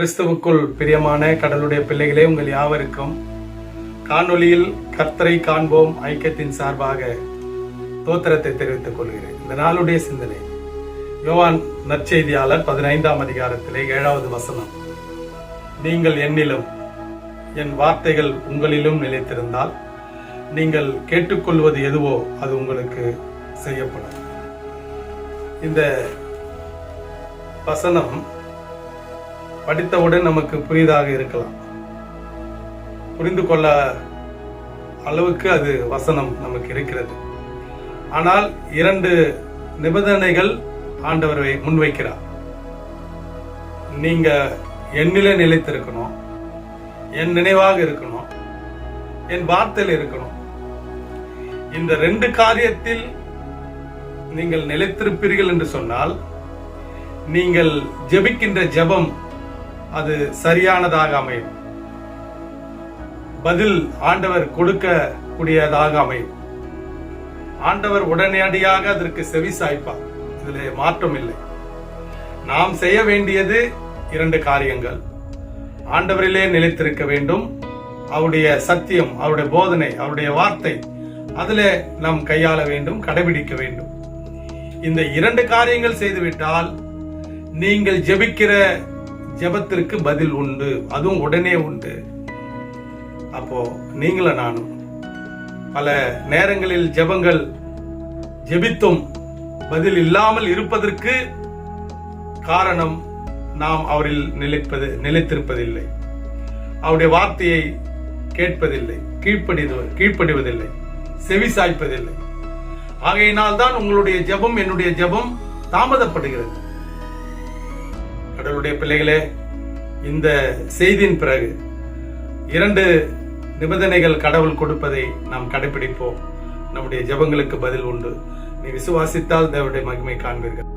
கிறிஸ்துவுக்குள் பிரியமான கடலுடைய பிள்ளைகளே உங்கள் யாவருக்கும் காணொளியில் கர்த்தரை காண்போம் ஐக்கியத்தின் சார்பாக தோத்திரத்தை தெரிவித்துக் கொள்கிறேன். இந்த நாளுடைய சிந்தனை யோவான் நற்செய்தியாளர் பதினைந்தாம் அதிகாரத்திலே ஏழாவது வசனம். நீங்கள் என்னிலும் என் வார்த்தைகள் உங்களிலும் நிலைத்திருந்தால் நீங்கள் கேட்டுக்கொள்வது எதுவோ அது உங்களுக்கு செய்யப்படும். இந்த வசனம் படித்தவுடன் நமக்கு புரிதாக இருக்கலாம். புரிந்து கொள்ள அளவுக்கு அது வசனம் நமக்கு இருக்கிறது. ஆனால் இரண்டு நிபந்தனைகள் ஆண்டவரை முன்வைக்கிறார். நீங்க என்னிலே நிலைத்திருக்கணும். என் நினைவாக இருக்கணும். என் வார்த்தையில் இருக்கணும். இந்த ரெண்டு காரியத்தில் நீங்கள் நிலைத்திருப்பீர்கள் என்று சொன்னால் நீங்கள் ஜெபிக்கின்ற ஜெபம் அது சரியானதாக அமையும். பதில் ஆண்டவர் கொடுக்க கூடியதாக அமையும். ஆண்டவர் உடனடியாக அதற்கு செவி சாய்ப்பார். இதில் மாற்றம் இல்லை. நாம் செய்ய வேண்டியது இரண்டு காரியங்கள். ஆண்டவரிலே நிலைத்திருக்க வேண்டும். அவருடைய சத்தியம் அவருடைய போதனை அவருடைய வார்த்தை அதில் நாம் கையாள வேண்டும் கடைபிடிக்க வேண்டும். இந்த இரண்டு காரியங்கள் செய்துவிட்டால் நீங்கள் ஜெபிக்கிற ஜெபத்திற்கு பதில் உண்டு அதுவும் உடனே உண்டு. அப்போ நீங்களும் நானும் பல நேரங்களில் ஜெபங்கள் ஜெபித்தும் பதில் இல்லாமல் இருப்பதற்கு காரணம் நாம் அவரில் நிலைப்பது நிலைத்திருப்பதில்லை. அவருடைய வார்த்தையை கேட்பதில்லை கீழ்ப்படிது கீழ்ப்படிவதில்லை செவி சாய்ப்பதில்லை ஆகையினால் தான் உங்களுடைய ஜெபம் என்னுடைய ஜெபம் தாமதப்படுகிறது. கடவுளுடைய பிள்ளைகளே இந்த செய்தியின் பிறகு இரண்டு நிபந்தனைகள் கடவுள் கொடுப்பதை நாம் கடைபிடிப்போம். நம்முடைய ஜெபங்களுக்கு பதில் உண்டு. நீ விசுவாசித்தால் தேவனுடைய மகிமை காண்பீர்கள்.